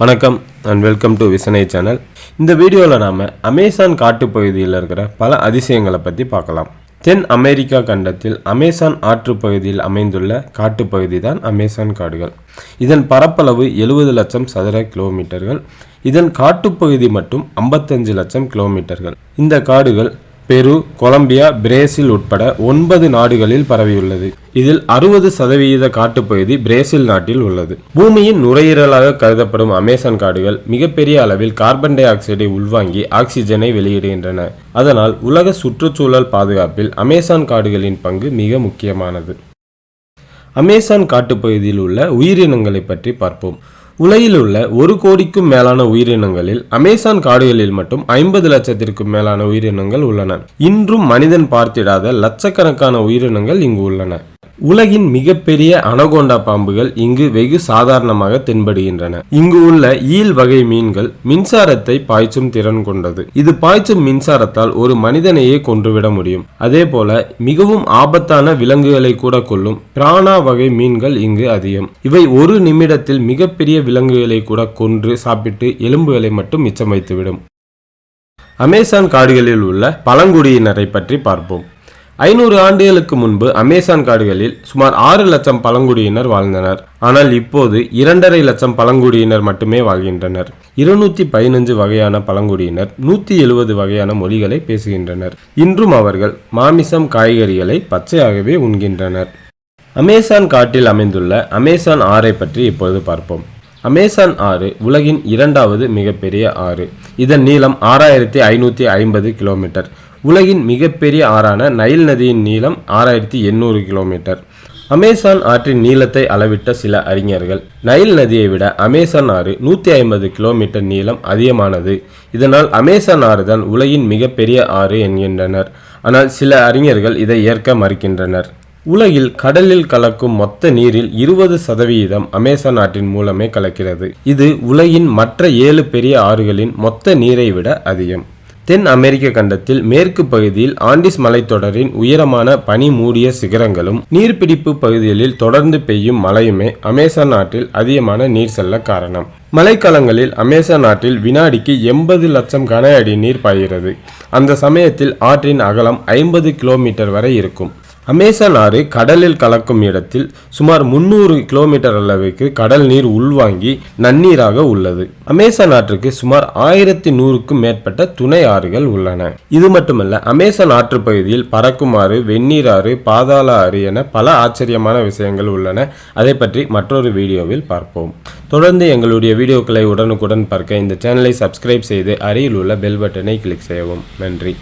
வணக்கம் and welcome to விசனை channel இந்த வீடியோவில் நாம் அமேசான் காட்டுப்பகுதியில் இருக்கிற பல அதிசயங்களை பற்றி பார்க்கலாம். தென் அமெரிக்கா கண்டத்தில் அமேசான் ஆற்றுப்பகுதியில் அமைந்துள்ள காட்டுப்பகுதி தான் அமேசான் காடுகள். இதன் பரப்பளவு எழுபது லட்சம் சதுர கிலோமீட்டர்கள். இதன் காட்டுப்பகுதி மட்டும் ஐம்பத்தஞ்சு லட்சம் கிலோமீட்டர்கள். இந்த காடுகள் பெரு கொலம்பியா பிரேசில் உட்பட ஒன்பது நாடுகளில் பரவியுள்ளது. இதில் அறுபது சதவிகித காட்டுப்பகுதி பிரேசில் நாட்டில் உள்ளது. பூமியின் நுரையீரலாக கருதப்படும் அமேசான் காடுகள் மிகப்பெரிய அளவில் கார்பன் டை ஆக்சைடை உள்வாங்கி ஆக்சிஜனை வெளியிடுகின்றன. அதனால் உலக சுற்றுச்சூழல் பாதுகாப்பில் அமேசான் காடுகளின் பங்கு மிக முக்கியமானது. அமேசான் காட்டுப்பகுதியில் உள்ள உயிரினங்களை பற்றி பார்ப்போம். உலகில் உள்ள ஒரு கோடிக்கும் மேலான உயிரினங்களில் அமேசான் காடுகளில் மட்டும் ஐம்பது லட்சத்திற்கும் மேலான உயிரினங்கள் உள்ளன. இன்றும் மனிதன் பார்த்திடாத லட்சக்கணக்கான உயிரினங்கள் இங்கு உள்ளன. உலகின் மிகப்பெரிய அனகோண்டா பாம்புகள் இங்கு வெகு சாதாரணமாக தென்படுகின்றன. இங்கு உள்ள ஈல் வகை மீன்கள் மின்சாரத்தை பாய்ச்சும் திறன் கொண்டது. இது பாய்ச்சும் மின்சாரத்தால் ஒரு மனிதனையே கொன்றுவிட முடியும். அதே போல மிகவும் ஆபத்தான விலங்குகளை கூட கொள்ளும் பிராணா வகை மீன்கள் இங்கு அதிகம். இவை ஒரு நிமிடத்தில் மிகப்பெரிய விலங்குகளை கூட கொன்று சாப்பிட்டு எலும்புகளை மட்டும் மிச்சம் வைத்துவிடும். அமேசான் காடுகளில் உள்ள பழங்குடியினரை பற்றி பார்ப்போம். ஐநூறு ஆண்டுகளுக்கு முன்பு அமேசான் காடுகளில் சுமார் ஆறு லட்சம் பழங்குடியினர் வாழ்ந்தனர். ஆனால் இப்போது இரண்டரை லட்சம் பழங்குடியினர் மட்டுமே வாழ்கின்றனர். இருநூத்தி பதினஞ்சு வகையான பழங்குடியினர் நூத்தி எழுபது வகையான மொழிகளை பேசுகின்றனர். இன்றும் அவர்கள் மாமிசம் காய்கறிகளை பச்சையாகவே உண்கின்றனர். அமேசான் காட்டில் அமைந்துள்ள அமேசான் ஆறை பற்றி இப்பொழுது பார்ப்போம். அமேசான் ஆறு உலகின் இரண்டாவது மிகப்பெரிய ஆறு. இதன் நீளம் ஆறாயிரத்தி ஐநூற்றி ஐம்பது கிலோமீட்டர். உலகின் மிகப்பெரிய ஆறான நைல் நதியின் நீளம் ஆறாயிரத்தி எண்ணூறு கிலோமீட்டர். அமேசான் ஆற்றின் நீளத்தை அளவிட்ட சில அறிஞர்கள் நைல் நதியை விட அமேசான் ஆறு நூற்றி ஐம்பது கிலோமீட்டர் நீளம் அதிகமானது. இதனால் அமேசான் ஆறு தான் உலகின் மிகப்பெரிய ஆறு என்கின்றனர். ஆனால் சில அறிஞர்கள் இதை ஏற்க மறுக்கின்றனர். உலகில் கடலில் கலக்கும் மொத்த நீரில் இருபது சதவிகிதம் அமேசான் ஆற்றின் மூலமே கலக்கிறது. இது உலகின் மற்ற ஏழு பெரிய ஆறுகளின் மொத்த நீரை விட அதிகம். தென் அமெரிக்க கண்டத்தில் மேற்கு பகுதியில் ஆண்டிஸ் மலைத்தொடரின் உயரமான பனி மூடிய சிகரங்களும் நீர்பிடிப்பு பகுதிகளில் தொடர்ந்து பெய்யும் மழையுமே அமேசான் நாட்டில் அதிகமான நீர் செல்ல காரணம். மழைக்காலங்களில் அமேசான் நாட்டில் வினாடிக்கு எண்பது லட்சம் கன அடி நீர் பாய்கிறது. அந்த சமயத்தில் ஆற்றின் அகலம் ஐம்பது கிலோமீட்டர் வரை இருக்கும். அமேசான் ஆறு கடலில் கலக்கும் இடத்தில் சுமார் முன்னூறு கிலோமீட்டர் அளவுக்கு கடல் நீர் உள்வாங்கி நன்னீராக உள்ளது. அமேசான் ஆற்றுக்கு சுமார் ஆயிரத்தி நூறுக்கும் மேற்பட்ட துணை ஆறுகள் உள்ளன. இது மட்டுமல்ல அமேசான் ஆற்று பகுதியில் பறக்கும் ஆறு வெந்நீர் ஆறு பாதாள ஆறு என பல ஆச்சரியமான விஷயங்கள் உள்ளன. அதை பற்றி மற்றொரு வீடியோவில் பார்ப்போம். தொடர்ந்து எங்களுடைய வீடியோக்களை உடனுக்குடன் பார்க்க இந்த சேனலை சப்ஸ்கிரைப் செய்து அருகில் உள்ள பெல் பட்டனை கிளிக் செய்யவும். நன்றி.